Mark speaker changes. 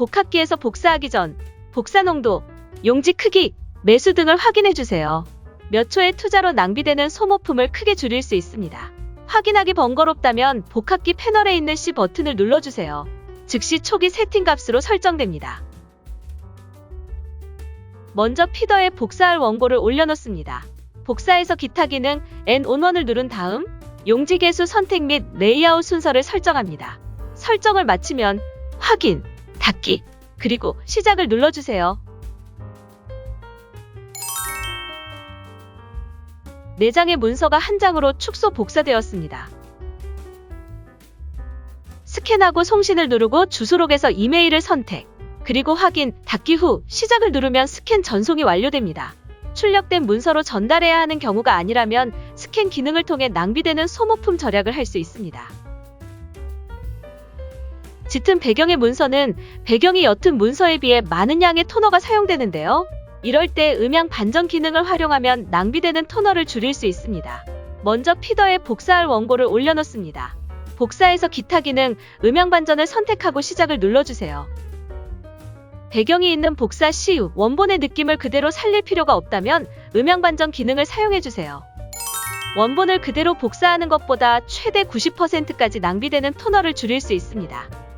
Speaker 1: 복합기에서 복사하기 전 복사 농도, 용지 크기, 매수 등을 확인해 주세요. 몇 초의 투자로 낭비되는 소모품을 크게 줄일 수 있습니다. 확인하기 번거롭다면 복합기 패널에 있는 C 버튼을 눌러주세요. 즉시 초기 세팅 값으로 설정됩니다. 먼저 피더에 복사할 원고를 올려놓습니다. 복사해서 기타 기능 N 온원을 누른 다음 용지 개수 선택 및 레이아웃 순서를 설정합니다. 설정을 마치면 확인, 닫기, 그리고 시작을 눌러주세요. 네 장의 문서가 한 장으로 축소 복사되었습니다. 스캔하고 송신을 누르고 주소록에서 이메일을 선택, 그리고 확인, 닫기 후 시작을 누르면 스캔 전송이 완료됩니다. 출력된 문서로 전달해야 하는 경우가 아니라면 스캔 기능을 통해 낭비되는 소모품 절약을 할 수 있습니다. 짙은 배경의 문서는 배경이 옅은 문서에 비해 많은 양의 토너가 사용되는데요. 이럴 때 음향 반전 기능을 활용하면 낭비되는 토너를 줄일 수 있습니다. 먼저 피더에 복사할 원고를 올려놓습니다. 복사해서 기타 기능 음향 반전을 선택하고 시작을 눌러주세요. 배경이 있는 복사 시 원본의 느낌을 그대로 살릴 필요가 없다면 음향 반전 기능을 사용해주세요. 원본을 그대로 복사하는 것보다 최대 90%까지 낭비되는 토너를 줄일 수 있습니다.